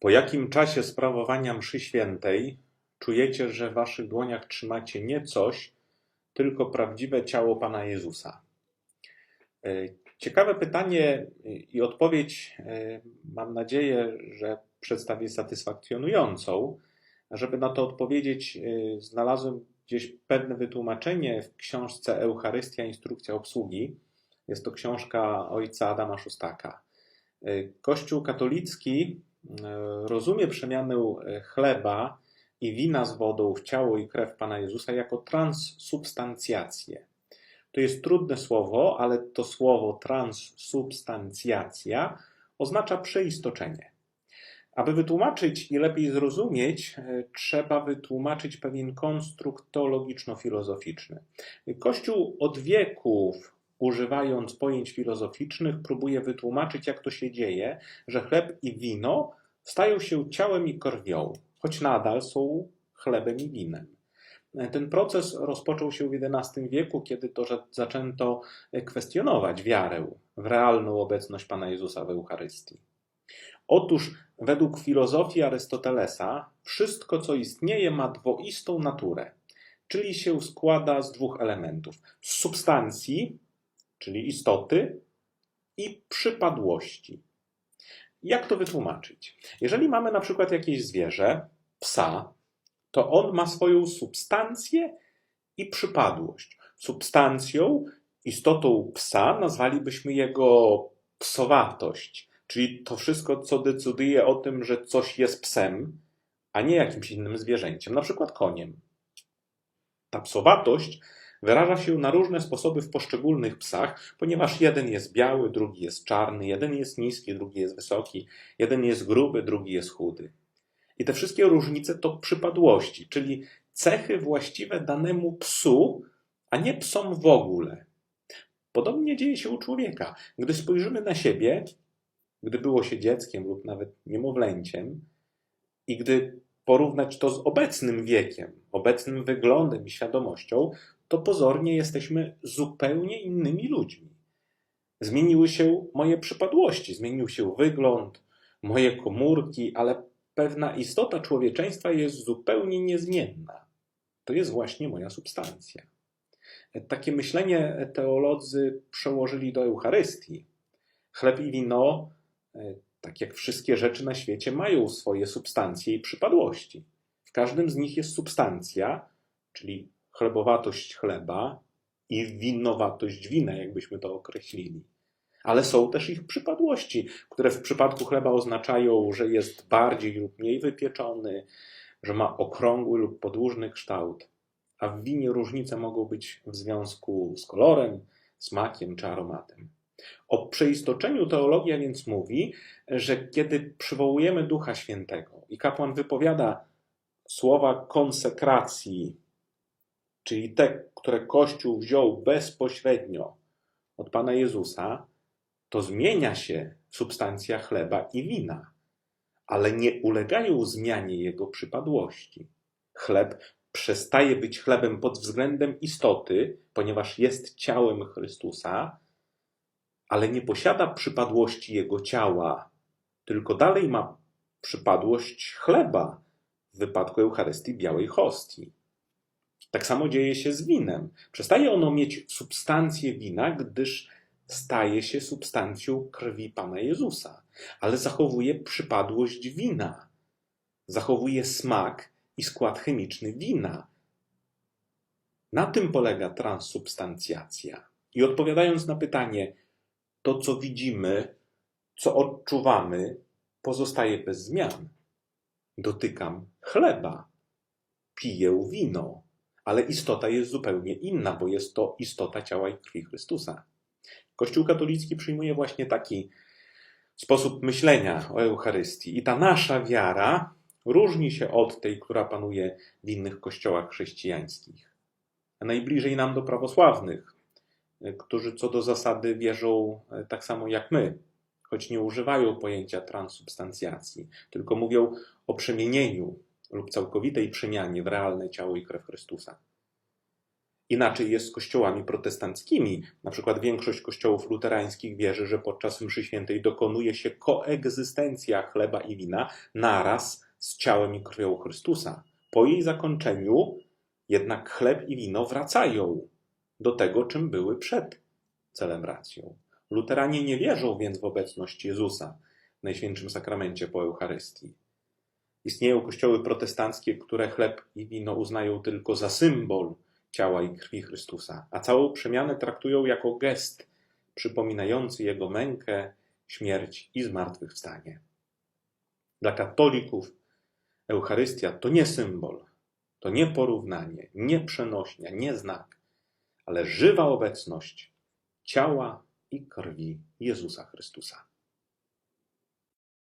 Po jakim czasie sprawowania mszy świętej czujecie, że w waszych dłoniach trzymacie nie coś, tylko prawdziwe ciało Pana Jezusa? E, Ciekawe pytanie i odpowiedź, e, mam nadzieję, że przedstawię satysfakcjonującą. Żeby na to odpowiedzieć, e, znalazłem gdzieś pewne wytłumaczenie w książce Eucharystia Instrukcja obsługi. Jest to książka ojca Adama Szustaka. Kościół katolicki rozumie przemianę e, chleba i wina z wodą w ciało i krew Pana Jezusa jako transsubstancjację. To jest trudne słowo, ale to słowo transsubstancjacja oznacza przeistoczenie. Aby wytłumaczyć i lepiej zrozumieć, e, trzeba wytłumaczyć pewien konstrukt teologiczno-filozoficzny. Kościół od wieków, używając pojęć filozoficznych, próbuje wytłumaczyć, jak to się dzieje, że chleb i wino stają się ciałem i krwią, choć nadal są chlebem i winem. Ten proces rozpoczął się w XI wieku, kiedy to że zaczęto kwestionować wiarę w realną obecność Pana Jezusa w Eucharystii. Otóż według filozofii Arystotelesa wszystko, co istnieje, ma dwoistą naturę, czyli się składa z dwóch elementów: z substancji, czyli istoty, i przypadłości. Jak to wytłumaczyć? Jeżeli mamy na przykład jakieś zwierzę, psa, to on ma swoją substancję i przypadłość. Substancją, istotą psa nazwalibyśmy jego psowatość, czyli to wszystko, co decyduje o tym, że coś jest psem, a nie jakimś innym zwierzęciem, na przykład koniem. Ta psowatość wyraża się na różne sposoby w poszczególnych psach, ponieważ jeden jest biały, drugi jest czarny, jeden jest niski, drugi jest wysoki, jeden jest gruby, drugi jest chudy. I te wszystkie różnice to przypadłości, czyli cechy właściwe danemu psu, a nie psom w ogóle. Podobnie dzieje się u człowieka. Gdy spojrzymy na siebie, gdy było się dzieckiem lub nawet niemowlęciem, i gdy porównać to z obecnym wiekiem, obecnym wyglądem i świadomością, to pozornie jesteśmy zupełnie innymi ludźmi. Zmieniły się moje przypadłości, zmienił się wygląd, moje komórki, ale pewna istota człowieczeństwa jest zupełnie niezmienna. To jest właśnie moja substancja. Takie myślenie teolodzy przełożyli do Eucharystii. Chleb i wino, tak jak wszystkie rzeczy na świecie, mają swoje substancje i przypadłości. W każdym z nich jest substancja, czyli chlebowatość chleba i winowatość wina, jakbyśmy to określili. Ale są też ich przypadłości, które w przypadku chleba oznaczają, że jest bardziej lub mniej wypieczony, że ma okrągły lub podłużny kształt. A w winie różnice mogą być w związku z kolorem, smakiem czy aromatem. O przeistoczeniu teologia więc mówi, że kiedy przywołujemy Ducha Świętego i kapłan wypowiada słowa konsekracji, czyli te, które Kościół wziął bezpośrednio od Pana Jezusa, to zmienia się substancja chleba i wina, ale nie ulegają zmianie jego przypadłości. Chleb przestaje być chlebem pod względem istoty, ponieważ jest ciałem Chrystusa, ale nie posiada przypadłości jego ciała, tylko dalej ma przypadłość chleba w wypadku Eucharystii białej hostii. Tak samo dzieje się z winem. Przestaje ono mieć substancję wina, gdyż staje się substancją krwi Pana Jezusa, ale zachowuje przypadłość wina, zachowuje smak i skład chemiczny wina. Na tym polega transsubstancjacja. I odpowiadając na pytanie, to co widzimy, co odczuwamy, pozostaje bez zmian. Dotykam chleba, piję wino, ale istota jest zupełnie inna, bo jest to istota ciała i krwi Chrystusa. Kościół katolicki przyjmuje właśnie taki sposób myślenia o Eucharystii. I ta nasza wiara różni się od tej, która panuje w innych kościołach chrześcijańskich. A najbliżej nam do prawosławnych, którzy co do zasady wierzą tak samo jak my, choć nie używają pojęcia transsubstancjacji, tylko mówią o przemienieniu lub całkowitej przemianie w realne ciało i krew Chrystusa. Inaczej jest z kościołami protestanckimi. Na przykład większość kościołów luterańskich wierzy, że podczas mszy świętej dokonuje się koegzystencja chleba i wina naraz z ciałem i krwią Chrystusa. Po jej zakończeniu jednak chleb i wino wracają do tego, czym były przed celebracją. Luteranie nie wierzą więc w obecność Jezusa w Najświętszym Sakramencie po Eucharystii. Istnieją kościoły protestanckie, które chleb i wino uznają tylko za symbol ciała i krwi Chrystusa, a całą przemianę traktują jako gest przypominający Jego mękę, śmierć i zmartwychwstanie. Dla katolików Eucharystia to nie symbol, to nie porównanie, nie przenośnia, nie znak, ale żywa obecność ciała i krwi Jezusa Chrystusa.